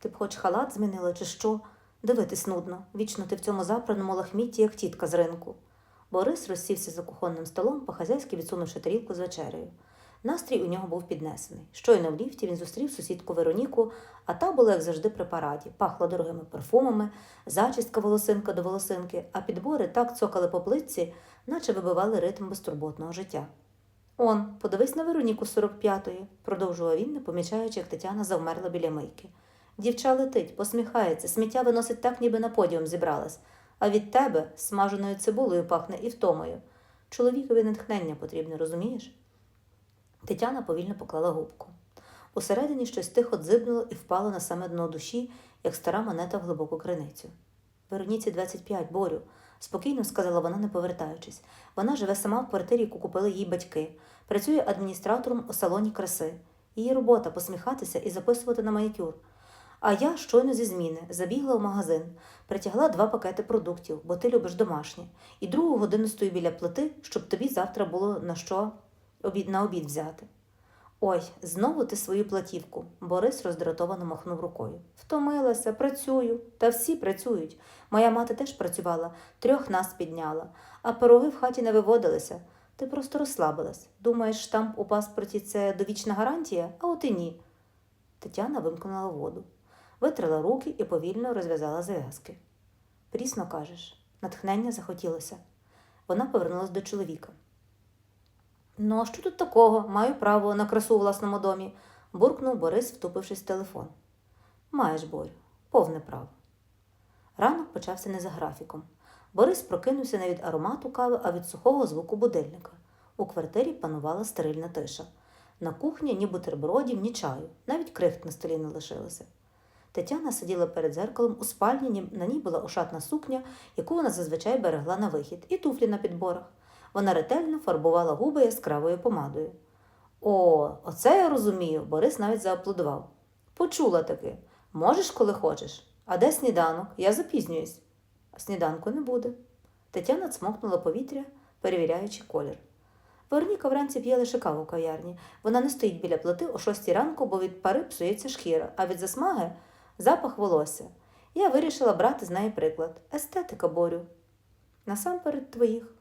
Ти б хоч халат змінила, чи що? Дивитись нудно. Вічно ти в цьому запраному лахмітті, як тітка з ринку. Борис розсівся за кухонним столом, по-хазяйськи відсунувши тарілку з вечерею. Настрій у нього був піднесений. Щойно в ліфті він зустрів сусідку Вероніку, а та була, як завжди, при параді, пахла дорогими парфумами, зачістка волосинка до волосинки, а підбори так цокали по плитці, наче вибивали ритм безтурботного життя. Он, подивись на Вероніку з 45-ї, продовжував він, не помічаючи, як Тетяна завмерла біля мийки. Дівча летить, посміхається, сміття виносить так, ніби на подіум зібралась, а від тебе смаженою цибулею пахне і втомою. Чоловікові натхнення потрібне, розумієш? Тетяна повільно поклала губку. Усередині щось тихо дзибнуло і впало на саме дно душі, як стара монета в глибоку криницю. Вероніці 25, Борю, спокійно сказала вона, не повертаючись. Вона живе сама в квартирі, яку купили їй батьки, працює адміністратором у салоні краси. Її робота посміхатися і записувати на манікюр. А я щойно зі зміни забігла в магазин, притягла два пакети продуктів, бо ти любиш домашнє, і другу годину стою біля плити, щоб тобі завтра було на що на обід взяти. Ой, знову ти свою платівку. Борис роздратовано махнув рукою. Втомилася, працюю. Та всі працюють. Моя мати теж працювала, трьох нас підняла, а пироги в хаті не виводилися. Ти просто розслабилась. Думаєш, штамп у паспорті це довічна гарантія, а от і ні. Тетяна вимкнула воду, витрила руки і повільно розв'язала зав'язки. Прісно кажеш, натхнення захотілося. Вона повернулась до чоловіка. Ну, а що тут такого? Маю право на красу у власному домі, буркнув Борис, втупившись в телефон. Маєш, Борю, повне право. Ранок почався не за графіком. Борис прокинувся не від аромату кави, а від сухого звуку будильника. У квартирі панувала стерильна тиша. На кухні ні бутербродів, ні чаю, навіть крихт на столі не лишилося. Тетяна сиділа перед зеркалом у спальні, на ній була ошатна сукня, яку вона зазвичай берегла на вихід, і туфлі на підборах. Вона ретельно фарбувала губи яскравою помадою. О, оце я розумію, Борис навіть зааплодував. Почула таки. Можеш, коли хочеш. А де сніданок? Я запізнююсь. Сніданку не буде. Тетяна цмокнула повітря, перевіряючи колір. Вероніка вранці п'є лише каву в кав'ярні. Вона не стоїть біля плити о шостій ранку, бо від пари псується шкіра, а від засмаги запах волосся. Я вирішила брати з неї приклад. Естетика борю. Насамперед твоїх.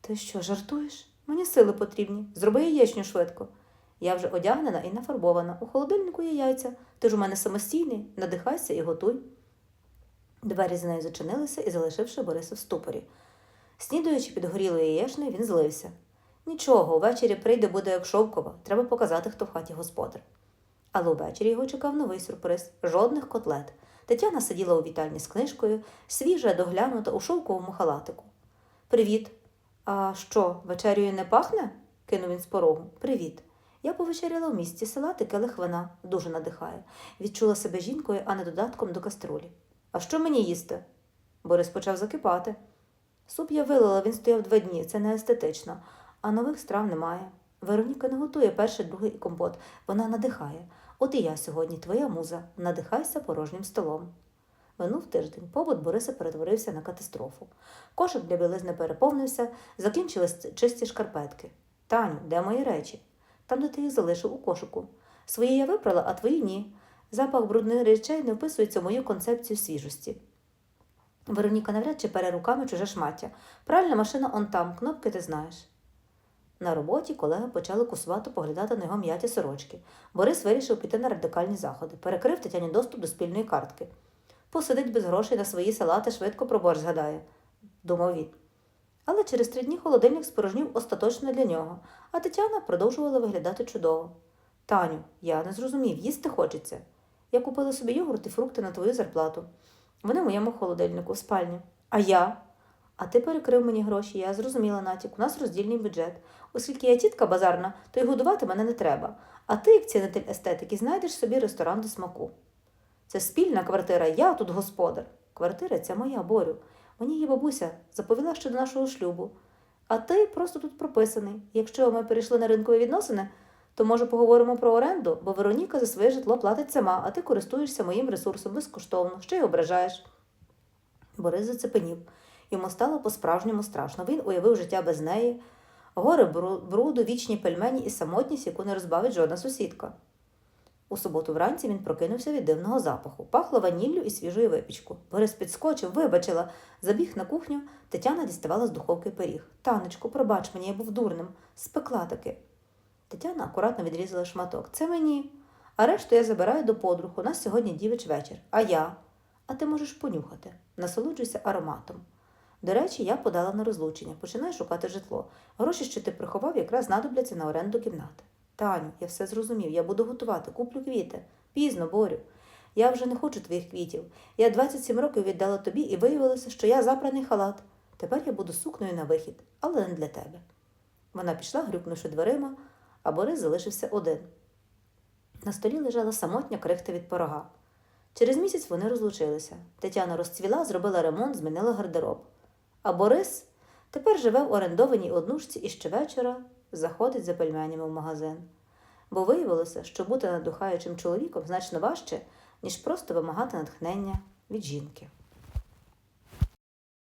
Ти що, жартуєш? Мені сили потрібні. Зроби яєчню швидко. Я вже одягнена і нафарбована. У холодильнику є яйця. Ти ж у мене самостійний, надихайся і готуй. Двері за нею зачинилися і залишивши Бориса в ступорі. Снідуючи під горілою яєчнею, він злився. Нічого, увечері прийде буде як шовкова. Треба показати, хто в хаті господар. Але увечері його чекав новий сюрприз жодних котлет. Тетяна сиділа у вітальні з книжкою, свіжа, доглянута у шовковому халатику. Привіт. А що, вечерює не пахне? кинув він з порогу. Привіт. Я повечеряла в місті салати келих вина, дуже надихає. Відчула себе жінкою, а не додатком до каструлі. А що мені їсти? Борис почав закипати. Суп я вилила, він стояв два дні, це не естетично, а нових страв немає. Вероніка не готує перший, другий компот, вона надихає. От і я сьогодні, твоя муза, надихайся порожнім столом. Минув тиждень, побут Бориса перетворився на катастрофу. Кошик для білизни переповнився, закінчились чисті шкарпетки. Таню, де мої речі? Там, де ти їх залишив у кошику. Свої я випрала, а твої ні. Запах брудних речей не вписується в мою концепцію свіжості. Вероніка навряд чи пере руками чуже шмаття. Пральна машина он там, кнопки ти знаєш. На роботі колеги почали кусувато поглядати на його м'яті сорочки. Борис вирішив піти на радикальні заходи, перекрив Тетяні доступ до спільної картки. Посидить без грошей на свої салати, швидко про борщ згадає, думав він. Але через три дні холодильник спорожнів остаточно для нього, а Тетяна продовжувала виглядати чудово. Таню, я не зрозумів, їсти хочеться. Я купила собі йогурт і фрукти на твою зарплату. Вони в моєму холодильнику в спальні. А я? А ти перекрив мені гроші, я зрозуміла натяк, у нас роздільний бюджет. Оскільки я тітка базарна, то й годувати мене не треба. А ти, як цінитель естетики, знайдеш собі ресторан до смаку. Це спільна квартира, я тут господар. Квартира ця моя, Борю. Мені її бабуся заповіла ще до нашого шлюбу. А ти просто тут прописаний. Якщо ми перейшли на ринкові відносини, то може поговоримо про оренду, бо Вероніка за своє житло платить сама, а ти користуєшся моїм ресурсом безкоштовно, ще й ображаєш. Борис зацепенів. Йому стало по-справжньому страшно. Він уявив життя без неї, гори бруду, вічні пельмені і самотність, яку не розбавить жодна сусідка. У суботу вранці він прокинувся від дивного запаху. Пахло ваніллю і свіжою випічку. Борис підскочив, вибачила. Забіг на кухню. Тетяна діставала з духовки пиріг. Танечку, пробач мені, я був дурним. Спекла таки. Тетяна акуратно відрізала шматок. Це мені. А решту я забираю до подруг. У нас сьогодні дівич вечір. А я? А ти можеш понюхати. Насолоджуйся ароматом. До речі, я подала на розлучення. Починаю шукати житло. Гроші, що ти приховав, якраз знадобляться на оренду кімнати. Таню, я все зрозумів. Я буду готувати, куплю квіти. Пізно, Борю. Я вже не хочу твоїх квітів. Я 27 років віддала тобі і виявилося, що я запраний халат. Тепер я буду сукною на вихід, але не для тебе. Вона пішла, грюкнувши дверима, а Борис залишився один. На столі лежала самотня крихта від порога. Через місяць вони розлучилися. Тетяна розцвіла, зробила ремонт, змінила гардероб. А Борис тепер живе в орендованій однушці і щовечора заходить за пельменями в магазин. Бо виявилося, що бути надухаючим чоловіком значно важче, ніж просто вимагати натхнення від жінки.